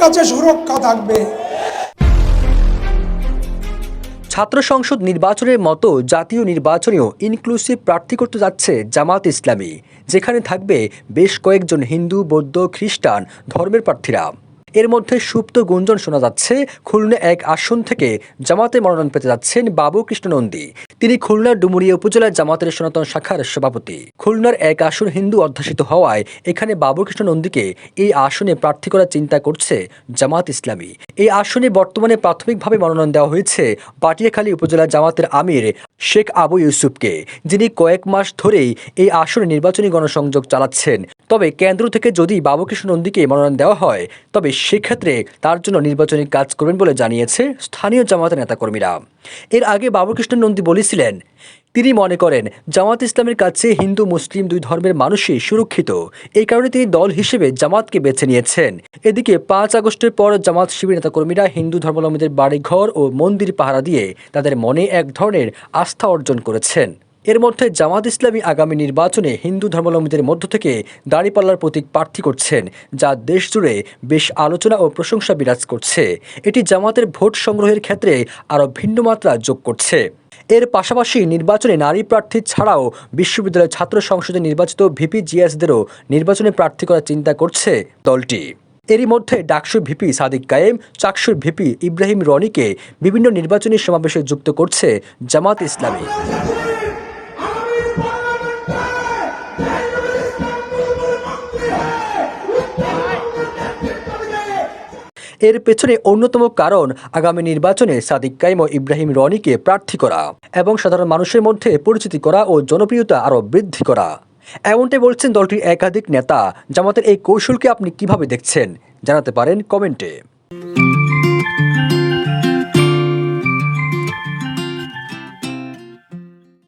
কাছে সুরক্ষা থাকবে। ছাত্র সংসদ নির্বাচনের মতো জাতীয় নির্বাচনেও ইনক্লুসিভ প্রার্থী করতে যাচ্ছে জামাত ইসলামী, যেখানে থাকবে বেশ কয়েকজন হিন্দু, বৌদ্ধ, খ্রিস্টান ধর্মের প্রার্থীরা। এর মধ্যে সুপ্ত গুঞ্জন শোনা যাচ্ছে। খুলনা এক আসন থেকে জামাতে মনোনয়ন পেতে যাচ্ছেন বাবু কৃষ্ণ নন্দী তিনি খুলনার ডুমুরিয়া উপজেলার জামাতের সনাতন শাখার সভাপতি। খুলনার এক আসন হিন্দু অধ্যাসিত হওয়ায় এখানে বাবু কৃষ্ণ নন্দীকে এই আসনে প্রার্থী করার চিন্তা করছে জামাত ইসলামী। এই আসনে বর্তমানে প্রাথমিকভাবে মনোনয়ন দেওয়া হয়েছে পাটিয়াখালী উপজেলা জামাতের আমির শেখ আবু ইউসুফকে, যিনি কয়েক মাস ধরেই এই আসনে নির্বাচনী গণসংযোগ চালাচ্ছেন। তবে কেন্দ্র থেকে যদি বাবুকৃষ্ণ নন্দীকে মনোনয়ন দেওয়া হয়, তবে সেক্ষেত্রে তার জন্য নির্বাচনী কাজ করবেন বলে জানিয়েছে স্থানীয় জামাতের নেতাকর্মীরা। এর আগে বাবুকৃষ্ণ নন্দী বলেছিলেন, তিনি মনে করেন জামাত ইসলামের কাছে হিন্দু, মুসলিম দুই ধর্মের মানুষই সুরক্ষিত। এই কারণে তিনি দল হিসেবে জামাতকে বেছে নিয়েছেন। এদিকে পাঁচ আগস্টের পর জামাত শিবির নেতাকর্মীরা হিন্দু ধর্মাবলম্বীদের বাড়িঘর ও মন্দির পাহারা দিয়ে তাদের মনে এক ধরনের আস্থা অর্জন করেছেন। এর মধ্যে জামাত ইসলামী আগামী নির্বাচনে হিন্দু ধর্মাবলম্বীদের মধ্য থেকে দাঁড়িপাল্লার প্রতীক প্রার্থী করছেন, যা দেশ জুড়ে বেশ আলোচনা ও প্রশংসা বিরাজ করছে। এটি জামাতের ভোট সংগ্রহের ক্ষেত্রে আরও ভিন্ন মাত্রা যোগ করছে। এর পাশাপাশি নির্বাচনে নারী প্রার্থী ছাড়াও বিশ্ববিদ্যালয় ছাত্র সংসদে নির্বাচিত ভিপি জিএসদেরও নির্বাচনে প্রার্থী করার চিন্তা করছে দলটি। এরই মধ্যে ডাকসুর ভিপি সাদিক কায়েম, চাকসুর ভিপি ইব্রাহিম রনিকে বিভিন্ন নির্বাচনী সমাবেশে যুক্ত করছে জামাত ইসলামী। এর পেছনে অন্যতম কারণ আগামী নির্বাচনে সাদিক কাইম ও ইব্রাহিম রনিকে প্রার্থী করা এবং সাধারণ মানুষের মধ্যে পরিচিতি করা ও জনপ্রিয়তা আরও বৃদ্ধি করা। এমনটাই বলছেন দলটির একাধিক নেতা। জামাতের এই কৌশলকে আপনি কীভাবে দেখছেন? জানাতে পারেন কমেন্টে।